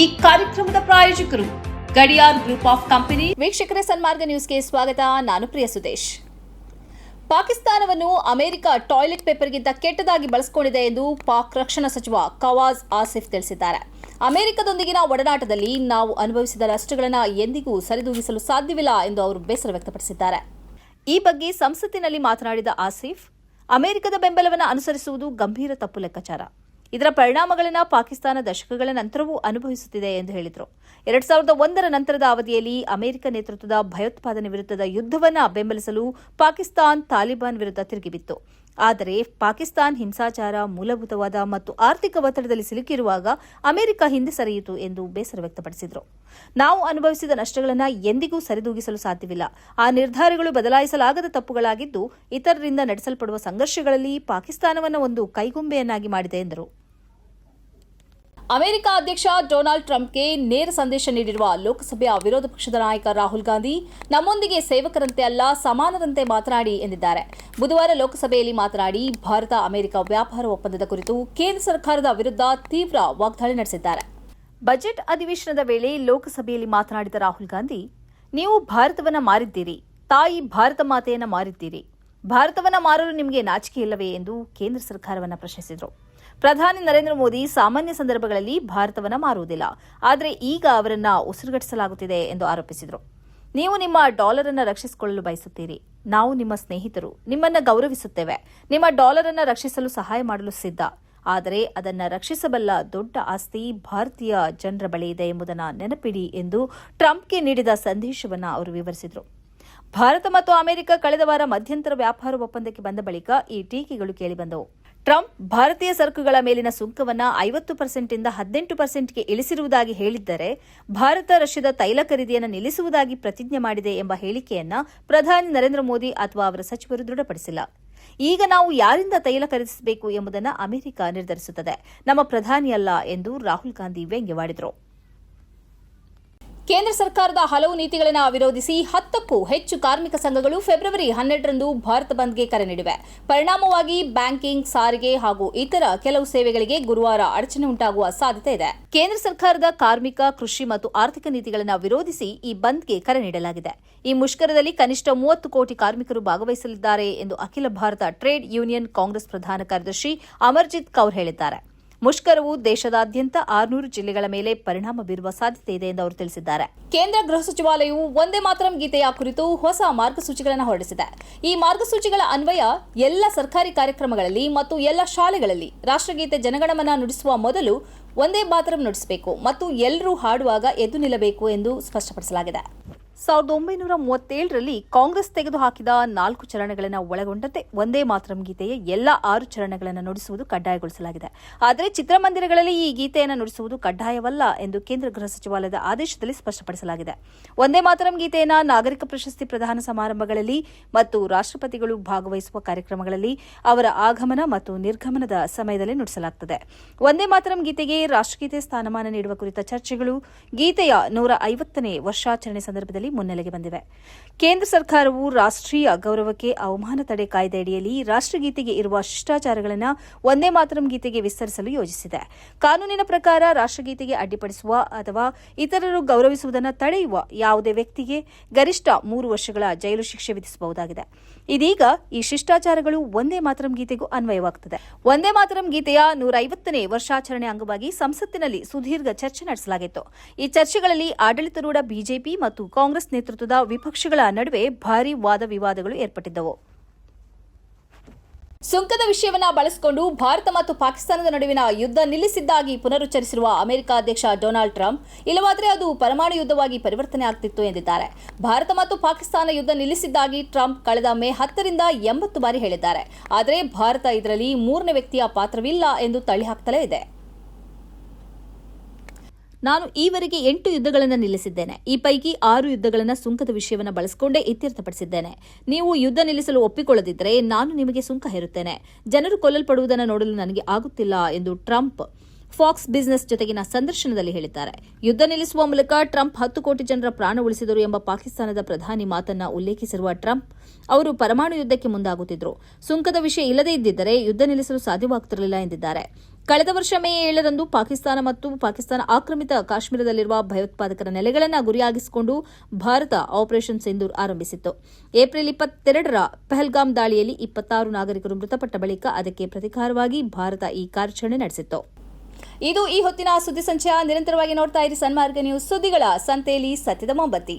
ಈ ಕಾರ್ಯಕ್ರಮದ ಪ್ರಾಯೋಜಕರು ಗಡಿಯಾರ್ ಗ್ರೂಪ್ ಆಫ್ ಕಂಪನಿ. ವೀಕ್ಷಕರ ಸನ್ಮಾರ್ಗ ನ್ಯೂಸ್ಗೆ ಸ್ವಾಗತ. ನಾನು ಪ್ರಿಯ ಸುದೇಶ್. ಪಾಕಿಸ್ತಾನವನ್ನು ಅಮೆರಿಕ ಟಾಯ್ಲೆಟ್ ಪೇಪರ್ಗಿಂತ ಕೆಟ್ಟದಾಗಿ ಬಳಸಿಕೊಂಡಿದೆ ಎಂದು ಪಾಕ್ ರಕ್ಷಣಾ ಸಚಿವ ಕವಾಜ್ ಆಸಿಫ್ ತಿಳಿಸಿದ್ದಾರೆ. ಅಮೆರಿಕದೊಂದಿಗಿನ ಒಡನಾಟದಲ್ಲಿ ನಾವು ಅನುಭವಿಸಿದ ನಷ್ಟಗಳನ್ನು ಎಂದಿಗೂ ಸರಿದೂಗಿಸಲು ಸಾಧ್ಯವಿಲ್ಲ ಎಂದು ಅವರು ಬೇಸರ ವ್ಯಕ್ತಪಡಿಸಿದ್ದಾರೆ. ಈ ಬಗ್ಗೆ ಸಂಸತ್ತಿನಲ್ಲಿ ಮಾತನಾಡಿದ ಆಸಿಫ್, ಅಮೆರಿಕದ ಬೆಂಬಲವನ್ನು ಅನುಸರಿಸುವುದು ಗಂಭೀರ ತಪ್ಪು ಲೆಕ್ಕಾಚಾರ. ಇದರ ಪರಿಣಾಮಗಳನ್ನು ಪಾಕಿಸ್ತಾನ ದಶಕಗಳ ನಂತರವೂ ಅನುಭವಿಸುತ್ತಿದೆ ಎಂದು ಹೇಳಿದರು. ಎರಡ್ ಸಾವಿರದ ಒಂದರ ನಂತರದ ಅವಧಿಯಲ್ಲಿ ಅಮೆರಿಕ ನೇತೃತ್ವದ ಭಯೋತ್ಪಾದನೆ ವಿರುದ್ಧದ ಯುದ್ಧವನ್ನು ಬೆಂಬಲಿಸಲು ಪಾಕಿಸ್ತಾನ್ ತಾಲಿಬಾನ್ ವಿರುದ್ಧ ತಿರುಗಿಬಿತ್ತು. ಆದರೆ ಪಾಕಿಸ್ತಾನ್ ಹಿಂಸಾಚಾರ ಮೂಲಭೂತವಾದ ಮತ್ತು ಆರ್ಥಿಕ ಒತ್ತಡದಲ್ಲಿ ಸಿಲುಕಿರುವಾಗ ಅಮೆರಿಕ ಹಿಂದೆ ಸರಿಯಿತು ಎಂದು ಬೇಸರ ವ್ಯಕ್ತಪಡಿಸಿದರು. ನಾವು ಅನುಭವಿಸಿದ ನಷ್ಟಗಳನ್ನು ಎಂದಿಗೂ ಸರಿದೂಗಿಸಲು ಸಾಧ್ಯವಿಲ್ಲ. ಆ ನಿರ್ಧಾರಗಳು ಬದಲಾಯಿಸಲಾಗದ ತಪ್ಪುಗಳಾಗಿದ್ದು, ಇತರರಿಂದ ನಡೆಸಲ್ಪಡುವ ಸಂಘರ್ಷಗಳಲ್ಲಿ ಪಾಕಿಸ್ತಾನವನ್ನು ಒಂದು ಕೈಗೊಂಬೆಯನ್ನಾಗಿ ಮಾಡಿದೆ ಎಂದರು. ಅಮೆರಿಕ ಅಧ್ಯಕ್ಷ ಡೊನಾಲ್ಡ್ ಟ್ರಂಪ್ಗೆ ನೇರ ಸಂದೇಶ ನೀಡಿರುವ ಲೋಕಸಭೆಯ ವಿರೋಧ ಪಕ್ಷದ ನಾಯಕ ರಾಹುಲ್ ಗಾಂಧಿ, ನಮ್ಮೊಂದಿಗೆ ಸೇವಕರಂತೆ ಅಲ್ಲ, ಸಮಾನರಂತೆ ಮಾತನಾಡಿ ಎಂದಿದ್ದಾರೆ. ಬುಧವಾರ ಲೋಕಸಭೆಯಲ್ಲಿ ಮಾತನಾಡಿ, ಭಾರತ ಅಮೆರಿಕ ವ್ಯಾಪಾರ ಒಪ್ಪಂದದ ಕುರಿತು ಕೇಂದ್ರ ಸರ್ಕಾರದ ವಿರುದ್ಧ ತೀವ್ರ ವಾಗ್ದಾಳಿ ನಡೆಸಿದ್ದಾರೆ. ಬಜೆಟ್ ಅಧಿವೇಶನದ ವೇಳೆ ಲೋಕಸಭೆಯಲ್ಲಿ ಮಾತನಾಡಿದ ರಾಹುಲ್ ಗಾಂಧಿ, ನೀವು ಭಾರತವನ್ನ ಮಾರಿದ್ದೀರಿ, ತಾಯಿ ಭಾರತ ಮಾತೆಯನ್ನ ಮಾರಿದ್ದೀರಿ. ಭಾರತವನ್ನ ಮಾರಲು ನಿಮಗೆ ನಾಚಿಕೆ ಇಲ್ಲವೇ ಎಂದು ಕೇಂದ್ರ ಸರ್ಕಾರವನ್ನು ಪ್ರಶ್ನಿಸಿದರು. ಪ್ರಧಾನಿ ನರೇಂದ್ರ ಮೋದಿ ಸಾಮಾನ್ಯ ಸಂದರ್ಭಗಳಲ್ಲಿ ಭಾರತವನ್ನ ಮಾರುವುದಿಲ್ಲ. ಆದರೆ ಈಗ ಅವರನ್ನ ಉಸಿರುಗಟ್ಟಿಸಲಾಗುತ್ತಿದೆ ಎಂದು ಆರೋಪಿಸಿದರು. ನೀವು ನಿಮ್ಮ ಡಾಲರ್ ಅನ್ನು ರಕ್ಷಿಸಿಕೊಳ್ಳಲು ಬಯಸುತ್ತೀರಿ. ನಾವು ನಿಮ್ಮ ಸ್ನೇಹಿತರು. ನಿಮ್ಮನ್ನ ಗೌರವಿಸುತ್ತೇವೆ. ನಿಮ್ಮ ಡಾಲರ್ ಅನ್ನು ರಕ್ಷಿಸಲು ಸಹಾಯ ಮಾಡಲು ಸಿದ್ಧ. ಆದರೆ ಅದನ್ನು ರಕ್ಷಿಸಬಲ್ಲ ದೊಡ್ಡ ಆಸ್ತಿ ಭಾರತೀಯ ಜನರ ಬಳಿ ಇದೆ ಎಂಬುದನ್ನು ನೆನಪಿಡಿ ಎಂದು ಟ್ರಂಪ್ಗೆ ನೀಡಿದ ಸಂದೇಶವನ್ನು ಅವರು ವಿವರಿಸಿದರು. ಭಾರತ ಮತ್ತು ಅಮೆರಿಕ ಕಳೆದ ವಾರ ಮಧ್ಯಂತರ ವ್ಯಾಪಾರ ಒಪ್ಪಂದಕ್ಕೆ ಬಂದ ಬಳಿಕ ಈ ಟೀಕೆಗಳು ಕೇಳಿಬಂದವು. ಟ್ರಂಪ್ ಭಾರತೀಯ ಸರಕುಗಳ ಮೇಲಿನ ಸುಂಕವನ್ನು ಐವತ್ತು ಪರ್ಸೆಂಟ್ನಿಂದ ಹದಿನೆಂಟು ಪರ್ಸೆಂಟ್ಗೆ ಇಳಿಸಿರುವುದಾಗಿ ಹೇಳಿದ್ದರೆ, ಭಾರತ ರಷ್ಯಾದ ತೈಲ ಖರೀದಿಯನ್ನು ನಿಲ್ಲಿಸುವುದಾಗಿ ಪ್ರತಿಜ್ಞೆ ಮಾಡಿದೆ ಎಂಬ ಹೇಳಿಕೆಯನ್ನ ಪ್ರಧಾನಿ ನರೇಂದ್ರ ಮೋದಿ ಅಥವಾ ಅವರ ಸಚಿವರು ದೃಢಪಡಿಸಿಲ್ಲ. ಈಗ ನಾವು ಯಾರಿಂದ ತೈಲ ಖರೀದಿಸಬೇಕು ಎಂಬುದನ್ನು ಅಮೆರಿಕ ನಿರ್ಧರಿಸುತ್ತದೆ. ನಮ್ಮ ಪ್ರಧಾನಿಯಲ್ಲ ಎಂದು ರಾಹುಲ್ ಗಾಂಧಿ ವ್ಯಂಗ್ಯವಾಡಿದರು. ಕೇಂದ್ರ ಸರ್ಕಾರದ ಹಲವು ನೀತಿಗಳನ್ನು ವಿರೋಧಿಸಿ ಹತ್ತಕ್ಕೂ ಹೆಚ್ಚು ಕಾರ್ಮಿಕ ಸಂಘಗಳು ಫೆಬ್ರವರಿ ಹನ್ನೆರಡರಂದು ಭಾರತ ಬಂದ್ಗೆ ಕರೆ ನೀಡಿವೆ. ಪರಿಣಾಮವಾಗಿ ಬ್ಯಾಂಕಿಂಗ್, ಸಾರಿಗೆ ಹಾಗೂ ಇತರ ಕೆಲವು ಸೇವೆಗಳಿಗೆ ಗುರುವಾರ ಅಡಚಣೆ ಉಂಟಾಗುವ ಸಾಧ್ಯತೆ ಇದೆ. ಕೇಂದ್ರ ಸರ್ಕಾರದ ಕಾರ್ಮಿಕ, ಕೃಷಿ ಮತ್ತು ಆರ್ಥಿಕ ನೀತಿಗಳನ್ನು ವಿರೋಧಿಸಿ ಈ ಬಂದ್ಗೆ ಕರೆ ನೀಡಲಾಗಿದೆ. ಈ ಮುಷ್ಕರದಲ್ಲಿ ಕನಿಷ್ಠ ಮೂವತ್ತು ಕೋಟಿ ಕಾರ್ಮಿಕರು ಭಾಗವಹಿಸಲಿದ್ದಾರೆ ಎಂದು ಅಖಿಲ ಭಾರತ ಟ್ರೇಡ್ ಯೂನಿಯನ್ ಕಾಂಗ್ರೆಸ್ ಪ್ರಧಾನ ಕಾರ್ಯದರ್ಶಿ ಅಮರ್ಜಿತ್ ಕೌರ್ ಹೇಳಿದ್ದಾರೆ. ಮುಷ್ಕರವು ದೇಶದಾದ್ಯಂತ ಆರುನೂರು ಜಿಲ್ಲೆಗಳ ಮೇಲೆ ಪರಿಣಾಮ ಬೀರುವ ಸಾಧ್ಯತೆ ಇದೆ ಎಂದು ಅವರು ತಿಳಿಸಿದ್ದಾರೆ. ಕೇಂದ್ರ ಗೃಹ ಸಚಿವಾಲಯವು ಒಂದೇ ಮಾತರಂ ಗೀತೆಯ ಕುರಿತು ಹೊಸ ಮಾರ್ಗಸೂಚಿಗಳನ್ನು ಹೊರಡಿಸಿದೆ. ಈ ಮಾರ್ಗಸೂಚಿಗಳ ಅನ್ವಯ ಎಲ್ಲ ಸರ್ಕಾರಿ ಕಾರ್ಯಕ್ರಮಗಳಲ್ಲಿ ಮತ್ತು ಎಲ್ಲ ಶಾಲೆಗಳಲ್ಲಿ ರಾಷ್ಟ್ರಗೀತೆ ಜನಗಣಮನ ನುಡಿಸುವ ಮೊದಲು ಒಂದೇ ಮಾತರಂ ನುಡಿಸಬೇಕು ಮತ್ತು ಎಲ್ಲರೂ ಹಾಡುವಾಗ ಎದ್ದು ನಿಲ್ಲಬೇಕು ಎಂದು ಸ್ಪಷ್ಟಪಡಿಸಲಾಗಿದೆ. ಸಾವಿರದ ಒಂಬೈನೂರ ಮೂವತ್ತೇಳರಲ್ಲಿ ಕಾಂಗ್ರೆಸ್ ತೆಗೆದುಹಾಕಿದ ನಾಲ್ಕು ಚರಣಗಳನ್ನು ಒಳಗೊಂಡಂತೆ ಒಂದೇ ಮಾತರಂ ಗೀತೆಯ ಎಲ್ಲ ಆರು ಚರಣಗಳನ್ನು ನುಡಿಸುವುದು ಕಡ್ಡಾಯಗೊಳಿಸಲಾಗಿದೆ. ಆದರೆ ಚಿತ್ರಮಂದಿರಗಳಲ್ಲಿ ಈ ಗೀತೆಯನ್ನು ನುಡಿಸುವುದು ಕಡ್ಡಾಯವಲ್ಲ ಎಂದು ಕೇಂದ್ರ ಗೃಹ ಸಚಿವಾಲಯದ ಆದೇಶದಲ್ಲಿ ಸ್ಪಷ್ಟಪಡಿಸಲಾಗಿದೆ. ಒಂದೇ ಮಾತರಂ ಗೀತೆಯನ್ನು ನಾಗರಿಕ ಪ್ರಶಸ್ತಿ ಪ್ರದಾನ ಸಮಾರಂಭಗಳಲ್ಲಿ ಮತ್ತು ರಾಷ್ಟ್ರಪತಿಗಳು ಭಾಗವಹಿಸುವ ಕಾರ್ಯಕ್ರಮಗಳಲ್ಲಿ ಅವರ ಆಗಮನ ಮತ್ತು ನಿರ್ಗಮನದ ಸಮಯದಲ್ಲಿ ನುಡಿಸಲಾಗುತ್ತದೆ ಒಂದೇ ಮಾತರಂ ಗೀತೆಗೆ ರಾಷ್ಟ್ರಗೀತೆ ಸ್ಥಾನಮಾನ ನೀಡುವ ಕುರಿತ ಚರ್ಚೆಗಳು ಗೀತೆಯ ನೂರ ಐವತ್ತನೇ ವರ್ಷಾಚರಣೆ ಸಂದರ್ಭದಲ್ಲಿ ಮುನ್ನೆಲೆಗೆ ಬಂದಿವೆ. ಕೇಂದ್ರ ಸರ್ಕಾರವು ರಾಷ್ಟ್ರೀಯ ಗೌರವಕ್ಕೆ ಅವಮಾನ ತಡೆ ಕಾಯ್ದೆಯಡಿಯಲ್ಲಿ ರಾಷ್ಟ್ರಗೀತೆಗೆ ಇರುವ ಶಿಷ್ಟಾಚಾರಗಳನ್ನು ಒಂದೇ ಮಾತರಂ ಗೀತೆಗೆ ವಿಸ್ತರಿಸಲು ಯೋಜಿಸಿದೆ. ಕಾನೂನಿನ ಪ್ರಕಾರ ರಾಷ್ಟ್ರಗೀತೆಗೆ ಅಡ್ಡಿಪಡಿಸುವ ಅಥವಾ ಇತರರು ಗೌರವಿಸುವುದನ್ನು ತಡೆಯುವ ಯಾವುದೇ ವ್ಯಕ್ತಿಗೆ ಗರಿಷ್ಠ ಮೂರು ವರ್ಷಗಳ ಜೈಲು ಶಿಕ್ಷೆ ವಿಧಿಸಬಹುದಾಗಿದೆ. ಇದೀಗ ಈ ಶಿಷ್ಟಾಚಾರಗಳು ಒಂದೇ ಮಾತರಂ ಗೀತೆಗೂ ಅನ್ವಯವಾಗುತ್ತದೆ ಒಂದೇ ಮಾತರಂ ಗೀತೆಯ ನೂರ ಐವತ್ತನೇ ವರ್ಷಾಚರಣೆ ಅಂಗವಾಗಿ ಸಂಸತ್ತಿನಲ್ಲಿ ಸುದೀರ್ಘ ಚರ್ಚೆ ನಡೆಸಲಾಗಿತ್ತು. ಈ ಚರ್ಚೆಗಳಲ್ಲಿ ಆಡಳಿತಾರೂಢ ಬಿಜೆಪಿ ಮತ್ತು ಕಾಂಗ್ರೆಸ್ ನೇತೃತ್ವದ ವಿಪಕ್ಷಗಳ ನಡುವೆ ಭಾರೀ ವಾದ ವಿವಾದಗಳು ಏರ್ಪಟ್ಟಿದ್ದವು. ಸುಂಕದ ವಿಷಯವನ್ನ ಬಳಸಿಕೊಂಡು ಭಾರತ ಮತ್ತು ಪಾಕಿಸ್ತಾನದ ನಡುವಿನ ಯುದ್ಧ ನಿಲ್ಲಿಸಿದ್ದಾಗಿ ಪುನರುಚ್ಚರಿಸಿರುವ ಅಮೆರಿಕ ಅಧ್ಯಕ್ಷ ಡೊನಾಲ್ಡ್ ಟ್ರಂಪ್, ಇಲ್ಲವಾದರೆ ಅದು ಪರಮಾಣು ಯುದ್ಧವಾಗಿ ಪರಿವರ್ತನೆ ಆಗ್ತಿತ್ತು ಎಂದಿದ್ದಾರೆ. ಭಾರತ ಮತ್ತು ಪಾಕಿಸ್ತಾನ ಯುದ್ಧ ನಿಲ್ಲಿಸಿದ್ದಾಗಿ ಟ್ರಂಪ್ ಕಳೆದ ಮೇ ಹತ್ತರಿಂದ ಎಂಬತ್ತು ಬಾರಿ ಹೇಳಿದ್ದಾರೆ. ಆದರೆ ಭಾರತ ಇದರಲ್ಲಿ ಮೂರನೇ ವ್ಯಕ್ತಿಯ ಪಾತ್ರವಿಲ್ಲ ಎಂದು ತಳ್ಳಿಹಾಕ್ತಲೇ ಇದೆ. ನಾನು ಈವರೆಗೆ ಎಂಟು ಯುದ್ಧಗಳನ್ನು ನಿಲ್ಲಿಸಿದ್ದೇನೆ. ಈ ಪೈಕಿ ಆರು ಯುದ್ಧಗಳನ್ನು ಸುಂಕದ ವಿಷಯವನ್ನು ಬಳಸಿಕೊಂಡೇ ಇತ್ಯರ್ಥಪಡಿಸಿದ್ದೇನೆ. ನೀವು ಯುದ್ಧ ನಿಲ್ಲಿಸಲು ಒಪ್ಪಿಕೊಳ್ಳದಿದ್ದರೆ ನಾನು ನಿಮಗೆ ಸುಂಕ ಹೇರುತ್ತೇನೆ. ಜನರು ಕೊಲ್ಲಲ್ಪಡುವುದನ್ನು ನೋಡಲು ನನಗೆ ಆಗುತ್ತಿಲ್ಲ ಎಂದು ಟ್ರಂಪ್ ಫಾಕ್ಸ್ ಬಿಸಿನೆಸ್ ಜೊತೆಗಿನ ಸಂದರ್ಶನದಲ್ಲಿ ಹೇಳಿದ್ದಾರೆ. ಯುದ್ಧ ನಿಲ್ಲಿಸುವ ಮೂಲಕ ಟ್ರಂಪ್ ಹತ್ತು ಕೋಟಿ ಜನರ ಪ್ರಾಣ ಉಳಿಸಿದರು ಎಂಬ ಪಾಕಿಸ್ತಾನದ ಪ್ರಧಾನಿ ಮಾತನ್ನ ಉಲ್ಲೇಖಿಸಿರುವ ಟ್ರಂಪ್, ಅವರು ಪರಮಾಣು ಯುದ್ಧಕ್ಕೆ ಮುಂದಾಗುತ್ತಿದ್ದರು. ಸುಂಕದ ವಿಷಯ ಇಲ್ಲದೇ ಇದ್ದಿದ್ದರೆ ಯುದ್ಧ ನಿಲ್ಲಿಸಲು ಸಾಧ್ಯವಾಗುತ್ತಿರಲಿಲ್ಲ ಎಂದಿದ್ದಾರೆ. ಕಳೆದ ವರ್ಷ ಮೇ ಏಳರಂದು ಪಾಕಿಸ್ತಾನ ಮತ್ತು ಪಾಕಿಸ್ತಾನ ಆಕ್ರಮಿತ ಕಾಶ್ಮೀರದಲ್ಲಿರುವ ಭಯೋತ್ಪಾದಕರ ನೆಲೆಗಳನ್ನು ಗುರಿಯಾಗಿಸಿಕೊಂಡು ಭಾರತ ಆಪರೇಷನ್ ಸಿಂಧೂರ್ ಆರಂಭಿಸಿತ್ತು. ಏಪ್ರಿಲ್ ಇಪ್ಪತ್ತೆರಡರ ಪೆಹಲ್ಗಾಮ್ ದಾಳಿಯಲ್ಲಿ ಇಪ್ಪತ್ತಾರು ನಾಗರಿಕರು ಮೃತಪಟ್ಟ ಬಳಿಕ ಅದಕ್ಕೆ ಪ್ರತಿಕಾರವಾಗಿ ಭಾರತ ಈ ಕಾರ್ಯಾಚರಣೆ ನಡೆಸಿತ್ತು. ಇದು ಈ ಹೊತ್ತಿನ ಸುದ್ದಿ ಸಂಚಯ ನಿರಂತರವಾಗಿ ನೋಡ್ತಾ ಇರಿ ಸನ್ಮಾರ್ಗ ನ್ಯೂಸ್ ಸುದ್ದಿಗಳ ಸಂತೆಯಲ್ಲಿ ಸತ್ಯದ ಮೊಂಬತ್ತಿ.